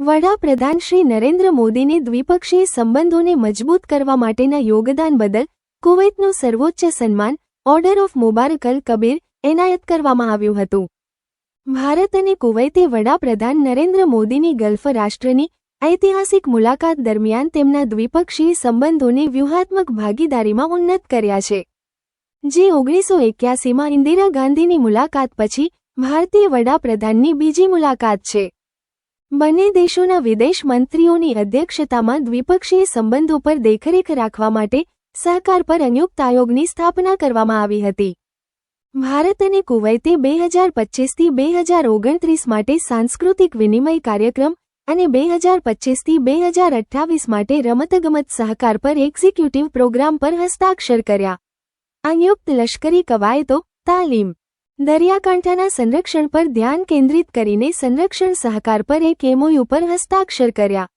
વડાપ્રધાન શ્રી નરેન્દ્ર મોદીને દ્વિપક્ષીય સંબંધોને મજબૂત કરવા માટેના યોગદાન બદલ કુવૈતનું સર્વોચ્ચ સન્માન ઓર્ડર ઓફ મુબારકલ કબીર, એનાયત કરવામાં આવ્યું હતું. ભારત અને કુવૈતે વડાપ્રધાન નરેન્દ્ર મોદીની ગલ્ફ રાષ્ટ્રની ઐતિહાસિક મુલાકાત દરમિયાન તેમના દ્વિપક્ષીય સંબંધોને વ્યૂહાત્મક ભાગીદારીમાં ઉન્નત કર્યા છે. જે ઓગણીસો એક્યાસીમાં ઇન્દિરા ગાંધીની મુલાકાત પછી ભારતીય વડાપ્રધાનની બીજી મુલાકાત છે. બંને દેશોના વિદેશ મંત્રીઓની અધ્યક્ષતામાં દ્વિપક્ષીય સંબંધો પર દેખરેખ રાખવા માટે સહકાર પર સંયુક્ત આયોગની સ્થાપના કરવામાં આવી હતી. ભારત અને કુવૈતે બે હજાર પચ્ચીસથી બે હજાર ઓગણત્રીસ માટે સાંસ્કૃતિક વિનિમય કાર્યક્રમ અને બે હજાર પચ્ચીસથી બે હજાર અઠ્ઠાવીસ માટે રમતગમત સહકાર પર એક્ઝિક્યુટિવ પ્રોગ્રામ પર હસ્તાક્ષર કર્યા. સંયુક્ત લશ્કરી કવાયતો, તાલીમ દરિયાકાંઠાના સંરક્ષણ પર ધ્યાન કેન્દ્રિત કરીને સંરક્ષણ સહકાર પર એક એમઓયુ પર હસ્તાક્ષર કર્યા.